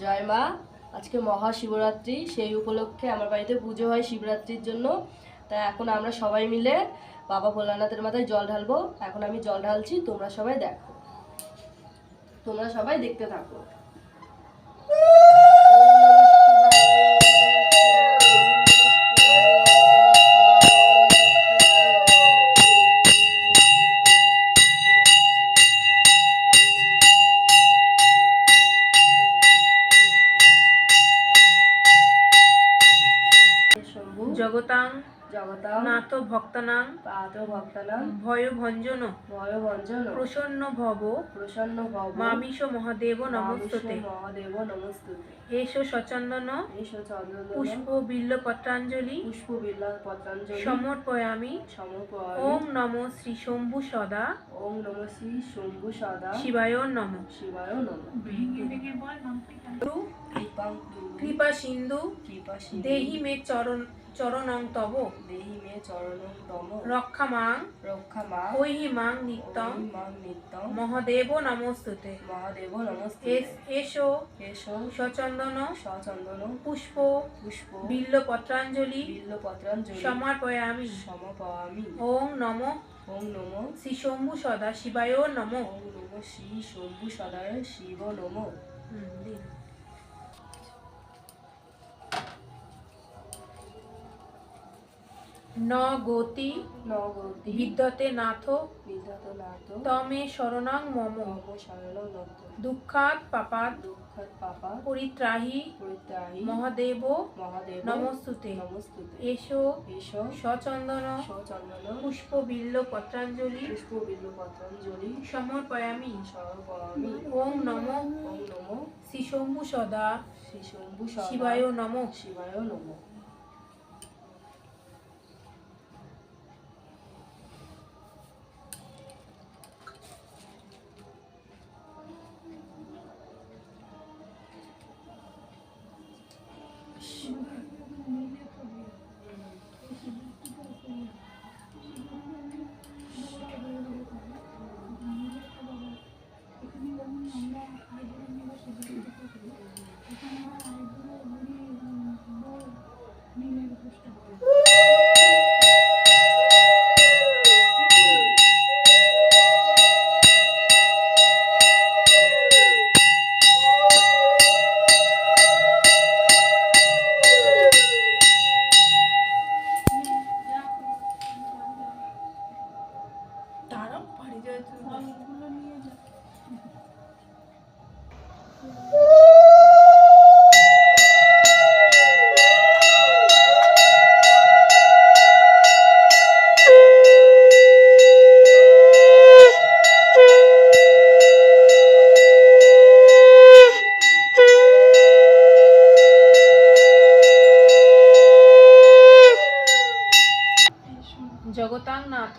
জয় মা, আজকে মহাশিবরাত্রি, সেই উপলক্ষে আমার বাড়িতে পুজো হয় শিবরাত্রির জন্য। তা এখন আমরা সবাই মিলে বাবা ভোলানাথের মাথায় জল ঢালবো। এখন আমি জল ঢালছি, তোমরা সবাই দেখো। তোমরা সবাই দেখতে থাকো। জগতাং নাথ ভক্তানাং ভক্তানাম ভয় ভঞ্জন ভয় ভঞ্জন প্রসন্ন ভব প্রসন্ন ভব মামিষ মহাদেব নমস্ততে। মহাদেব নমস্তুতে। সচন্দন পুষ্প বিল্ল পত্রাঞ্জলি পুষ্প বিল্লা পত্রাঞ্জলি সমর্পয়ামি। সমর্পয়ামি। ওম নম শ্রী শম্ভু সদা। ওম নম শ্রী শম্ভু সদা। শিবায় নম। শিবায় নম। কৃপা সিন্ধু। কৃপা সিন্ধু। দেহি মে চরণ চরণং তব। দেহি মে চরণং তম। রক্ষা মাং। রক্ষা মা। নিত্যং। মাং নিত্যং। মহাদেব নমস্তুতে। মহাদেব নমস্তে এস- এসো। সচন্দন। সচন্দন। পুষ্প। পুষ্প। বিল্ল পত্রাঞ্জলি বিল্ল পত্রাঞ্জলি সমর্পয়ামি। সমপামি ওং নম। ওং নম। শ্রী শম্ভু সদা শিবায় নম। ওম নম। শ্রী শম্ভু সদায় শিব নম ন গতি নগতি বিদ্যতে নাথ বিধাত নাথ। তমে শরণাং মম। মম শরণ দুঃখাত পাপাত দুঃখত পাপা পরিত্রাহি পরিত্রাহি মহাদেব মহাদেব নমস্তুতে। নমস্তুতে। এসো এসো সচন্দন সচন্দন পুষ্প বিল্ল পত্রাঞ্জলি। পুষ্প বিল্ল পত্রাঞ্জলি। সমর্পয়ামি। সর্বামি ওং নম। ওম নম। শ্রী শম্ভু সদা। শ্রী শম্ভু শিবায় নম। শিবায় নম। জগতাং নাথ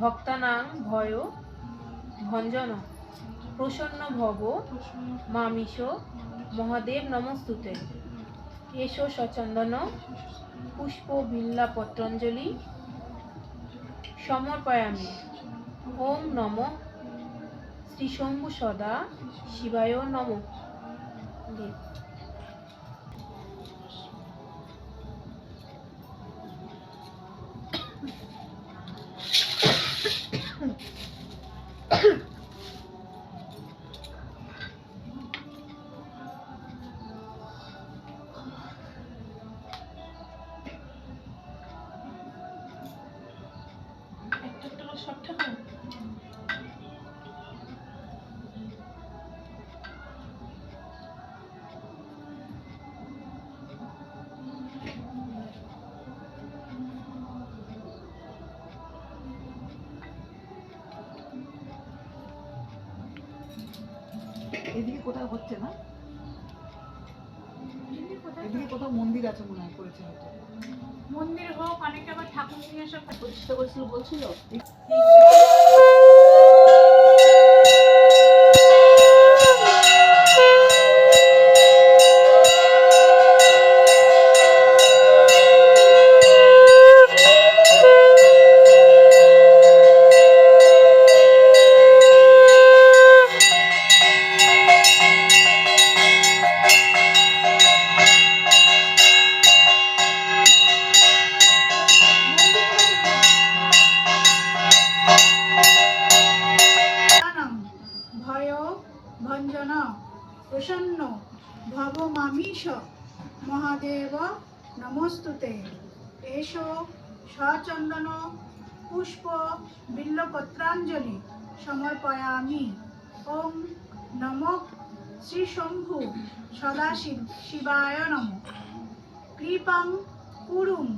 ভক্তানাং ভয় ভঞ্জন। প্রসন্ন ভব মামিষ মহাদেব নমস্তুতে। এসো সচন্দন পুষ্প বিল্লা পত্রাঞ্জলি সমর্পয়ামি। ওম নম শ্রী শম্ভু সদা শিবায় নম। এদিকে কোথাও হচ্ছে না? এদিকে কোথাও মন্দির আছে মনে হয় করেছে হয়তো। মন্দির হোক অনেকে আবার ঠাকুর নিয়ে সব প্রতিষ্ঠা করেছিল বলছিল? ईश মহাদেব নমস্তুতে এস সচন্দন পুষ্প বিল্লপত্রাঞ্জলি সমর্পয়ামি ওম নম শ্রী শম্ভু সদা শিবায় নম কৃপং কুরুম